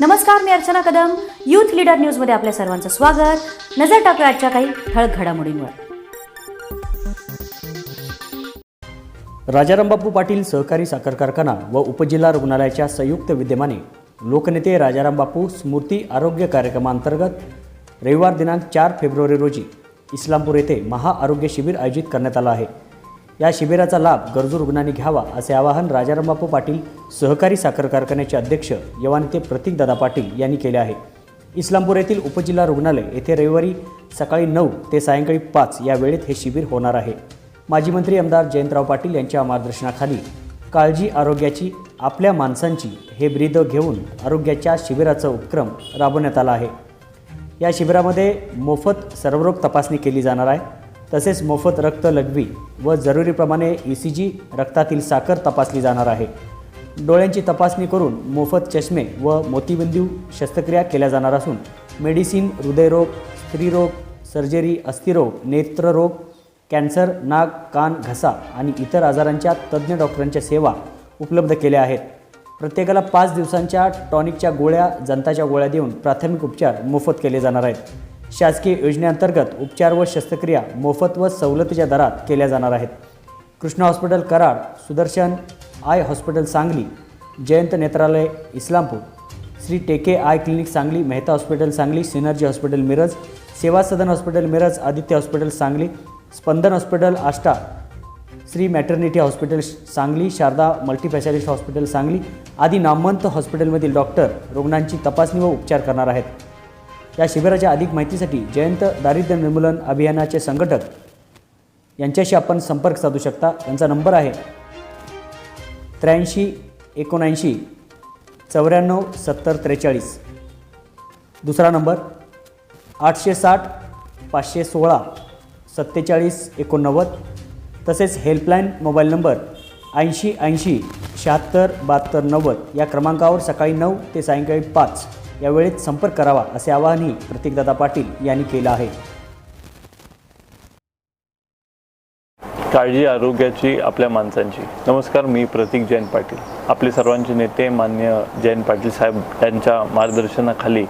नमस्कार मी Archana Kadam. Youth leader न्यूजमध्ये आपल्या सर्वांचं स्वागत. नजर टाकूया आजच्या काही ठळक घडामोडींवर. राजारामबापू पाटील सहकारी साखर कारखाना व उपजिल्हा रुग्णालयाच्या संयुक्त विद्यमाने लोकनेते राजारामबापू स्मृती आरोग्य कार्यक्रमांतर्गत रविवार दिनांक चार फेब्रुवारी रोजी इस्लामपूर येथे महाआरोग्य शिबिर आयोजित करण्यात आलं आहे. या शिबिराचा लाभ गरजू रुग्णांनी घ्यावा असे आवाहन राजाराम बापू पाटील सहकारी साखर कारखान्याचे अध्यक्ष यवानेते प्रतीकदादा पाटील यांनी केले आहे. इस्लामपूर येथील उपजिल्हा रुग्णालय येथे रविवारी सकाळी नऊ ते सायंकाळी पाच या वेळेत हे शिबिर होणार आहे. माजी मंत्री आमदार जयंतराव पाटील यांच्या मार्गदर्शनाखाली काळजी आरोग्याची आपल्या माणसांची हे ब्रीद घेऊन आरोग्याच्या शिबिराचा उपक्रम राबवण्यात आला आहे. या शिबिरामध्ये मोफत सर्वरोग तपासणी केली जाणार आहे. तसेच मोफत रक्त लघवी व जरुरीप्रमाणे ई सी जी रक्तातील साखर तपासली जाणार आहे. डोळ्यांची तपासणी करून मोफत चष्मे व मोतीबिंदू शस्त्रक्रिया केल्या जाणार असून मेडिसिन हृदयरोग स्त्रीरोग सर्जरी अस्थिरोग नेत्ररोग कॅन्सर नाक कान घसा आणि इतर आजारांच्या तज्ज्ञ डॉक्टरांच्या सेवा उपलब्ध केल्या आहेत. प्रत्येकाला पाच दिवसांच्या टॉनिकच्या गोळ्या जंताच्या गोळ्या देऊन प्राथमिक उपचार मोफत केले जाणार आहेत. शासकीय योजनेअंतर्गत उपचार व शस्त्रक्रिया मोफत व सवलतीच्या दरात केल्या जाणार आहेत. Krishna hospital Karad Sudarshan eye hospital Sangli Jayant Netralaya Islampur Shri Teke eye clinic Sangli Mehta hospital Sangli Synergy hospital Miraj Seva Sadan hospital Miraj Aditya hospital Sangli Spandan hospital Ashta Shri maternity hospital Sangli Sharada multispecialist hospital Sangli आदी नामवंत हॉस्पिटलमधील doctor रुग्णांची तपासणी व उपचार करणार आहेत. या शिबिराच्या अधिक माहितीसाठी जयंत दारिद्र्य निर्मूलन अभियानाचे संघटक. यांच्याशी आपण संपर्क साधू शकता. त्यांचा नंबर आहे त्र्याऐंशी एकोणऐंशी चौऱ्याण्णव सत्तर त्रेचाळीस. दुसरा नंबर आठशे साठ पाचशे सोळा सत्तेचाळीस एकोणनव्वद. तसेच हेल्पलाईन मोबाईल नंबर ऐंशी ऐंशी शहात्तर बहात्तर नव्वद या क्रमांकावर सकाळी नऊ ते सायंकाळी पाच. यावेळेत संपर्क करावा असे आवाहनही प्रतीकदादा पाटील यांनी केलं आहे. काळजी आरोग्याची आपल्या माणसांची. नमस्कार मी प्रतीक जैन पाटील. आपले सर्वांचे नेते मान्य जैन पाटील साहेब यांच्या मार्गदर्शनाखाली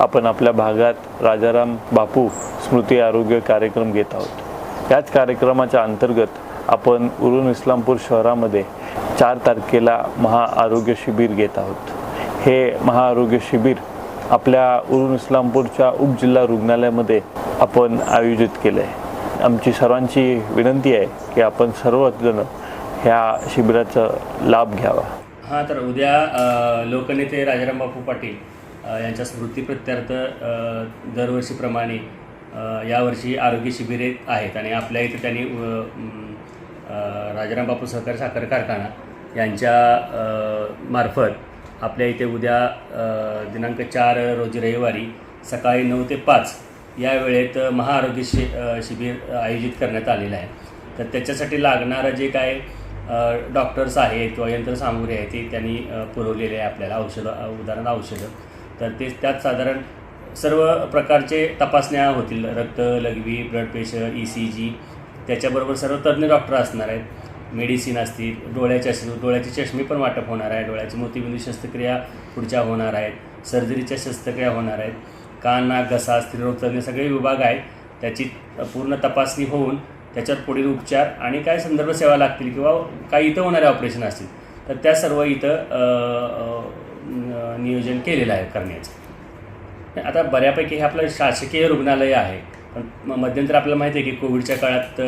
आपण आपल्या भागात राजाराम बापू स्मृती आरोग्य कार्यक्रम घेत आहोत. याच कार्यक्रमाच्या अंतर्गत आपण उरून इस्लामपूर शहरामध्ये चार तारखेला महाआरोग्य शिबिर घेत आहोत. हे महाआरोग्य शिबिर आपल्या उरून इस्लामपूरच्या उपजिल्हा रुग्णालयामध्ये आपण आयोजित केलं आहे आमची सर्वांची विनंती आहे की आपण सर्वजण ह्या शिबिराचा लाभ घ्यावा. हां तर उद्या लोकनेते राजाराम बापू पाटील यांच्या स्मृती प्रत्यर्थ दरवर्षीप्रमाणे यावर्षी आरोग्य शिबिरे आहेत आणि आपल्या इथे त्यांनी राजाराम बापू सहकार साखर कारखाना यांच्या मार्फत आपल्या इथे उद्या दिनांक चार रोजी रविवारी सकाळी नऊ ते पाच या वेळेत महाआरोग्य शि शिबिर आयोजित करण्यात आलेलं आहे. तर त्याच्यासाठी लागणारं जे काय डॉक्टर्स आहेत किंवा यंत्रसामुग्री आहे ती त्यांनी पुरवलेले आहे आपल्याला औषधं उदाहरण औषधं. तर ते त्यात साधारण सर्व प्रकारचे तपासण्या होतील. रक्त लघवी blood pressure E C G त्याच्याबरोबर सर्व तज्ज्ञ डॉक्टर असणार आहेत. मेडिसिन असतील डोळ्याच्या असतील डोळ्याचे चष्मे पण वाटप होणार आहे डोळ्याची मोतीबिंदू शस्त्रक्रिया पुढच्या होणार आहेत सर्जरीच्या शस्त्रक्रिया होणार आहेत कान नाक घसा स्त्रीरोग तज्ज्ञ सगळे विभाग आहेत त्याची पूर्ण तपासणी होऊन त्याच्यात पुढील उपचार आणि काय संदर्भ सेवा लागतील किंवा काही इथं होणारे ऑपरेशन असतील तर त्या सर्व इथं नियोजन केलेलं आहे करण्याचं. आता बऱ्यापैकी हे आपलं शासकीय रुग्णालय आहे. मध्यंतर आपल्याला माहिती आहे की कोविडच्या काळात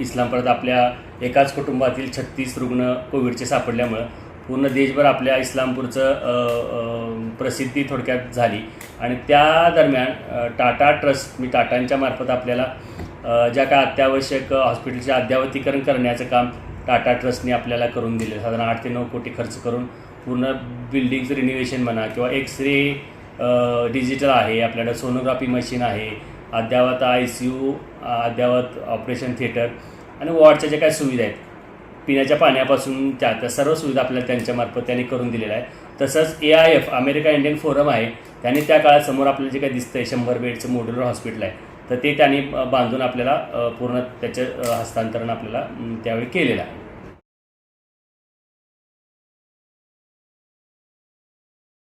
इस्लामपुरात आपल्या एकाच कुटुंबातील छत्तीस रुग्ण कोविडचे सापडल्यामुळं पूर्ण देशभर आपल्या इस्लामपूरचं प्रसिद्धी थोडक्यात झाली. आणि त्या दरम्यान टाटा ट्रस्ट मी टाटांच्या मार्फत आपल्याला ज्या काय अत्यावश्यक हॉस्पिटलचे अद्यावतीकरण करण्याचं काम टाटा ट्रस्टने आपल्याला करून दिलं. साधारण आठ ते नऊ कोटी खर्च करून पूर्ण बिल्डिंगचं रिनोव्हेशन म्हणा किंवा एक्स रे डिजिटल आहे आपल्याकडं सोनोग्राफी मशीन आहे अद्यावत आय सी यू अद्यावत ऑपरेशन थिएटर आणि वॉर्डच्या ज्या काय सुविधा आहेत पिण्याच्या पाण्यापासून त्या त्या सर्व सुविधा आपल्याला त्यांच्यामार्फत त्यांनी करून दिलेल्या आहे तसंच A I F America Indian Forum आहे त्यांनी त्या काळात समोर आपल्याला जे काही आहे शंभर बेडचं मॉड्युलर हॉस्पिटल आहे तर ते त्यांनी बांधून आपल्याला पूर्ण त्याचं हस्तांतरण आपल्याला त्यावेळी केलेलं आहे.